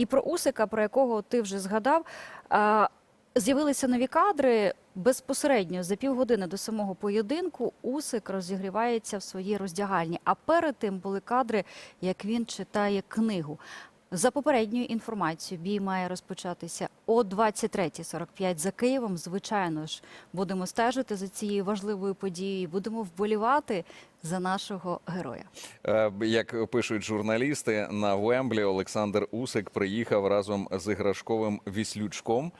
І про Усика, про якого ти вже згадав, з'явилися нові кадри. Безпосередньо за півгодини до самого поєдинку Усик розігрівається в своїй роздягальні. А перед тим були кадри, як він читає книгу. За попередньою інформацією, бій має розпочатися о 23.45 за Києвом. Звичайно ж, будемо стежити за цією важливою подією. Будемо вболівати за нашого героя. Е, Як пишуть журналісти, на Вемблі Олександр Усик приїхав разом з іграшковим віслючком,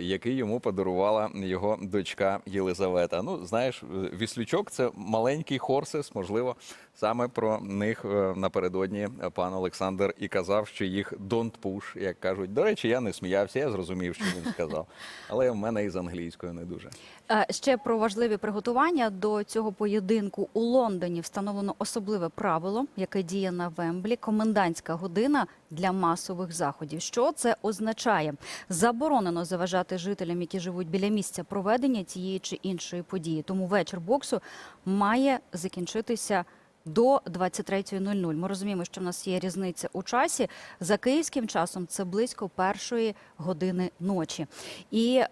який йому подарувала його дочка Єлизавета. Ну, знаєш, е, віслючок це маленький хорсес, можливо, саме про них е, напередодні пан Олександр і казав, що їх don't push, як кажуть. До речі, я не сміявся, я зрозумів, що він сказав. Але в мене із англійською не дуже. Е, Ще про важливі приготування до цього поєдинку у Лондоні встановлено особливе правило, яке діє на Вемблі. Комендантська година для масових заходів. Що це означає? Заборонено заважати жителям, які живуть біля місця проведення тієї чи іншої події. Тому вечір боксу має закінчитися. До 23.00. Ми розуміємо, що в нас є різниця у часі. За київським часом це близько першої години ночі. І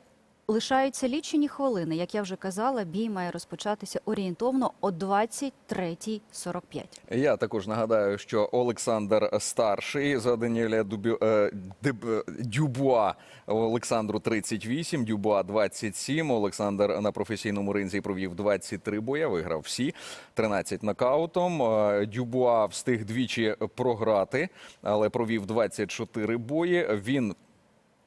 лишаються лічені хвилини. Як я вже казала, бій має розпочатися орієнтовно о 23.45. Я також нагадаю, що Олександр старший за Даніеля Дубю, е, Деб- Дюбуа Олександру 38, Дюбуа 27. Олександр на професійному ринзі провів 23 боя, виграв всі 13 нокаутом. Е, Дюбуа встиг двічі програти, але провів 24 бої. Він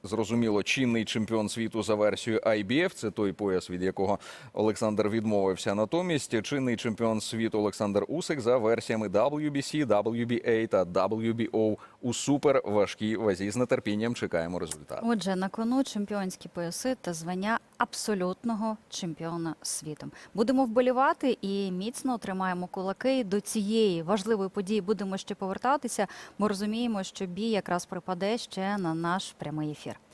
Зрозуміло, чинний чемпіон світу за версією IBF, це той пояс, від якого Олександр відмовився. Натомість чинний чемпіон світу Олександр Усик за версіями WBC, WBA та WBO у супер важкій вазі. З нетерпінням чекаємо результат. Отже, на кону чемпіонські пояси та звання абсолютного чемпіона світу. Будемо вболівати і міцно тримаємо кулаки. До цієї важливої події будемо ще повертатися. Ми розуміємо, що бій якраз припаде ще на наш прямий ефір. 감사합니다.